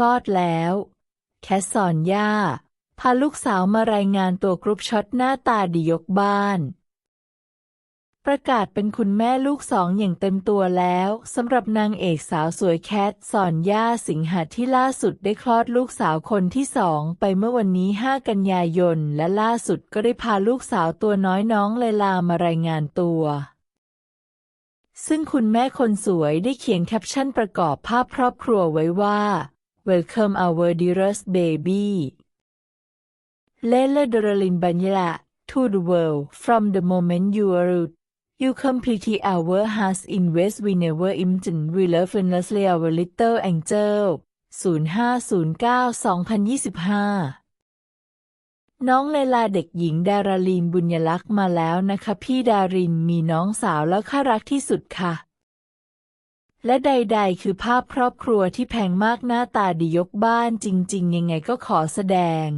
ลอดแล้ว แคทสอนย่า พาลูกสาวมารายงานตัวกรุ๊ปช็อตหน้าตาดียกบ้าน ประกาศเป็นคุณแม่ลูกสองอย่างเต็มตัวแล้วสำหรับนางเอกสาวสวยแคทสอนย่าสิงหาที่ล่าสุดได้คลอดลูกสาวคนที่สองไปเมื่อวันนี้ 5 กันยายน และล่าสุดก็ได้พาลูกสาวตัวน้อยน้องเลลามารายงานตัวซึ่งคุณแม่คนสวยได้เขียนแคปชั่นประกอบภาพครอบครัวไว้ว่า Welcome our dearest baby Lela Doralin Banyala to the world from the moment you are You complete our hearts in ways we never imagined we love endlessly our little angel 0509-2025 น้องเลลาเด็กหญิงดาราลีนบุญยลักษ์มาแล้วนะคะ พี่ดารินมีน้องสาวแล้วค่ารักที่สุดค่ะ และใดๆ คือภาพครอบครัวที่แพงมากหน้าตาดียกบ้านจริง ๆ ยังไงก็ขอแสดง